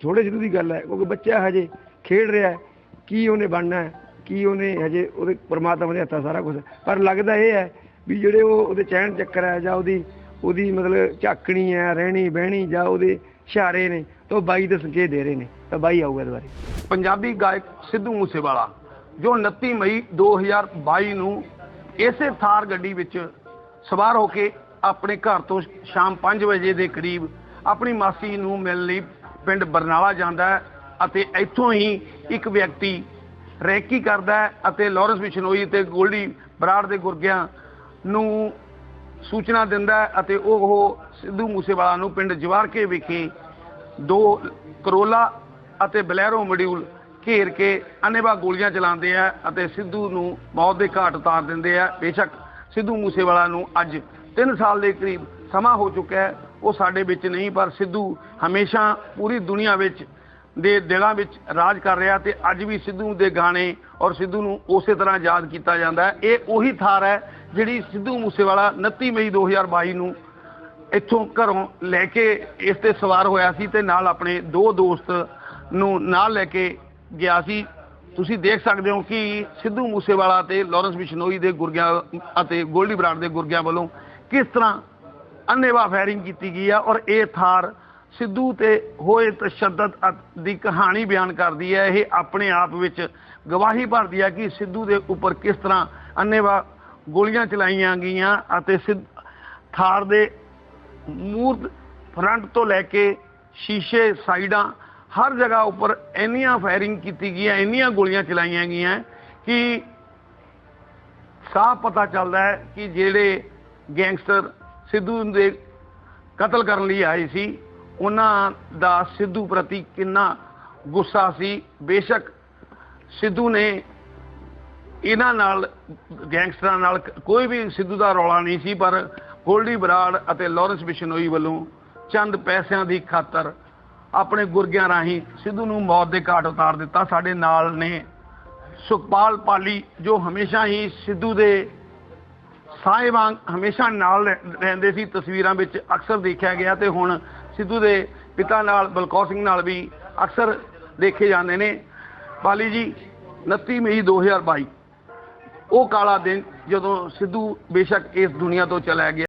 ਛੋਟੇ ਸਿੱਧੂ ਦੀ ਗੱਲ ਹੈ, ਕਿਉਂਕਿ ਬੱਚਾ ਹਜੇ ਖੇਡ ਰਿਹਾ ਹੈ, ਕੀ ਉਹਨੇ ਬਣਨਾ ਹੈ, ਕੀ ਉਹਨੇ ਹਜੇ ਉਹਦੇ ਪਰਮਾਤਮਾ ਦੇ ਹੱਥਾਂ ਸਾਰਾ ਕੁਝ ਪਰ ਲੱਗਦਾ ਇਹ ਹੈ ਵੀ ਜਿਹੜੇ ਉਹ ਉਹਦੇ ਚੈਨ ਚੱਕਰ ਹੈ ਜਾਂ ਉਹਦੀ ਉਹਦੀ ਮਤਲਬ ਝਾਕਣੀ ਹੈ, ਰਹਿਣੀ, ਬਹਿਣੀ ਜਾਂ ਉਹਦੇ ਇਸ਼ਾਰੇ ਨੇ, ਤਾਂ ਉਹ ਬਾਈ ਦੇ ਸੰਕੇਤ ਦੇ ਰਹੇ ਨੇ, ਤਾਂ ਬਾਈ ਆਊਗਾ ਦੁਬਾਰੇ ਪੰਜਾਬੀ ਗਾਇਕ ਸਿੱਧੂ ਮੂਸੇਵਾਲਾ, ਜੋ 29 ਮਈ 2022 ਨੂੰ ਇਸੇ ਥਾਰ ਗੱਡੀ ਵਿੱਚ ਸਵਾਰ ਹੋ ਕੇ ਆਪਣੇ ਘਰ ਤੋਂ ਸ਼ਾਮ 5 ਵਜੇ ਦੇ ਕਰੀਬ ਆਪਣੀ ਮਾਸੀ ਨੂੰ ਮਿਲਣ ਲਈ ਪਿੰਡ ਬਰਨਾਲਾ ਜਾਂਦਾ ਅਤੇ ਇੱਥੋਂ ਹੀ ਇੱਕ ਵਿਅਕਤੀ ਰੈਕੀ ਕਰਦਾ ਅਤੇ ਲਾਰੈਂਸ ਬਿਸ਼ਨੋਈ ਤੇ ਗੋਲਡੀ ਬਰਾੜ ਦੇ ਗੁਰਗਿਆਂ ਨੂੰ ਸੂਚਨਾ ਦਿੰਦਾ ਅਤੇ ਉਹ ਸਿੱਧੂ ਮੂਸੇਵਾਲਾ ਨੂੰ ਪਿੰਡ ਜਵਾਰਕੇ ਵਿਖੇ ਦੋ ਕਰੋਲਾ ਅਤੇ ਬਲੈਰੋ ਮੋਡਿਊਲ ਘੇਰ ਕੇ ਅਨੇਵਾ ਗੋਲੀਆਂ ਚਲਾਉਂਦੇ ਆ ਅਤੇ ਸਿੱਧੂ ਨੂੰ ਮੌਤ ਦੇ ਘਾਟ ਉਤਾਰ ਦਿੰਦੇ ਆ। ਬੇਸ਼ੱਕ ਸਿੱਧੂ ਮੂਸੇਵਾਲਾ ਨੂੰ ਅੱਜ 3 ਸਾਲ ਦੇ ਕਰੀਬ ਸਮਾਂ ਹੋ ਚੁੱਕਾ ਹੈ। ਉਹ ਸਾਡੇ ਵਿੱਚ ਨਹੀਂ, ਪਰ ਸਿੱਧੂ ਹਮੇਸ਼ਾ ਪੂਰੀ ਦੁਨੀਆ ਵਿੱਚ ਦੇ ਦਿਲਾਂ ਵਿੱਚ ਰਾਜ ਕਰ ਰਿਹਾ ਤੇ ਅੱਜ ਵੀ ਸਿੱਧੂ ਦੇ ਗਾਣੇ ਔਰ ਸਿੱਧੂ ਨੂੰ ਉਸੇ ਤਰ੍ਹਾਂ ਯਾਦ ਕੀਤਾ ਜਾਂਦਾ ਹੈ। ਇਹ ਉਹੀ ਥਾਰ ਹੈ ਜਿਹੜੀ ਸਿੱਧੂ ਮੂਸੇਵਾਲਾ 29 ਮਈ 2022 ਨੂੰ ਇੱਥੋਂ ਘਰੋਂ ਲੈ ਕੇ ਇਸ ਤੇ ਸਵਾਰ ਹੋਇਆ ਸੀ ਤੇ ਨਾਲ ਆਪਣੇ ਦੋ ਦੋਸਤ ਨੂੰ ਨਾਲ ਲੈ ਕੇ ਗਿਆ ਸੀ। ਤੁਸੀਂ ਦੇਖ ਸਕਦੇ ਹੋ ਕਿ ਸਿੱਧੂ ਮੂਸੇਵਾਲਾ ਤੇ ਲਾਰੈਂਸ ਬਿਸ਼ਨੋਈ ਦੇ ਗੁਰਗਿਆਂ ਅਤੇ ਗੋਲਡੀ ਬਰਾੜ ਦੇ ਗੁਰਗਿਆਂ ਵੱਲੋਂ ਕਿਸ ਤਰ੍ਹਾਂ ਅੰਨੇਵਾ ਫਾਇਰਿੰਗ ਕੀਤੀ ਗਈ ਆ ਔਰ ਇਹ ਥਾਰ ਸਿੱਧੂ ਤੇ ਹੋਏ ਤਸ਼ੱਦਦ ਦੀ ਕਹਾਣੀ ਬਿਆਨ ਕਰਦੀ ਹੈ। ਇਹ ਆਪਣੇ ਆਪ ਵਿੱਚ ਗਵਾਹੀ ਭਰਦੀ ਹੈ ਕਿ ਸਿੱਧੂ ਦੇ ਉੱਪਰ ਕਿਸ ਤਰ੍ਹਾਂ ਅੰਨੇਵਾ ਗੋਲੀਆਂ ਚਲਾਈਆਂ ਗਈਆਂ ਅਤੇ ਸਿੱਧ- ਥਾਰ ਦੇ ਮੂਰਤ ਫਰੰਟ ਤੋਂ ਲੈ ਕੇ ਸ਼ੀਸ਼ੇ, ਸਾਈਡਾਂ, ਹਰ ਜਗ੍ਹਾ ਉੱਪਰ ਇੰਨੀਆਂ ਫਾਇਰਿੰਗ ਕੀਤੀ ਗਈ ਹੈ ਇੰਨੀਆਂ ਗੋਲੀਆਂ ਚਲਾਈਆਂ ਗਈਆਂ ਕਿ ਸਾਫ਼ ਪਤਾ ਚੱਲਦਾ ਹੈ ਕਿ ਜਿਹੜੇ ਗੈਂਗਸਟਰ ਸਿੱਧੂ ਦੇ ਕਤਲ ਕਰਨ ਲਈ ਆਏ ਸੀ। ਉਹਨਾਂ ਦਾ ਸਿੱਧੂ ਪ੍ਰਤੀ ਕਿੰਨਾ ਗੁੱਸਾ ਸੀ। ਬੇਸ਼ੱਕ ਸਿੱਧੂ ਨੇ ਇਹਨਾਂ ਨਾਲ, ਗੈਂਗਸਟਰਾਂ ਨਾਲ ਕੋਈ ਵੀ ਸਿੱਧੂ ਦਾ ਰੌਲਾ ਨਹੀਂ ਸੀ, ਪਰ ਗੋਲਡੀ ਬਰਾੜ ਅਤੇ ਲਾਰੈਂਸ ਬਿਸ਼ਨੋਈ ਵੱਲੋਂ ਚੰਦ ਪੈਸਿਆਂ ਦੀ ਖਾਤਰ ਆਪਣੇ ਗੁਰਗਿਆਂ ਰਾਹੀਂ ਸਿੱਧੂ ਨੂੰ ਮੌਤ ਦੇ ਘਾਟ ਉਤਾਰ ਦਿੱਤਾ। ਸਾਡੇ ਨਾਲ ਨੇ ਸੁਖਪਾਲ ਪਾਲੀ, ਜੋ ਹਮੇਸ਼ਾ ਹੀ ਸਿੱਧੂ ਦੇ ਸਾਏ ਵਾਂਗ ਹਮੇਸ਼ਾ ਨਾਲ ਰਹਿ- ਰਹਿੰਦੇ ਸੀ, ਤਸਵੀਰਾਂ ਵਿੱਚ ਅਕਸਰ ਦੇਖਿਆ ਗਿਆ ਤੇ ਹੁਣ ਸਿੱਧੂ ਦੇ ਪਿਤਾ ਨਾਲ, ਬਲਕੌਰ ਸਿੰਘ ਨਾਲ ਵੀ ਅਕਸਰ ਦੇਖੇ ਜਾਂਦੇ ਨੇ। ਪਾਲੀ ਜੀ 29 ਮਈ 2022 ਉਹ ਕਾਲਾ ਦਿਨ ਜਦੋਂ ਸਿੱਧੂ ਬੇਸ਼ੱਕ ਇਸ ਦੁਨੀਆ ਤੋਂ ਚਲਾ ਗਿਆ।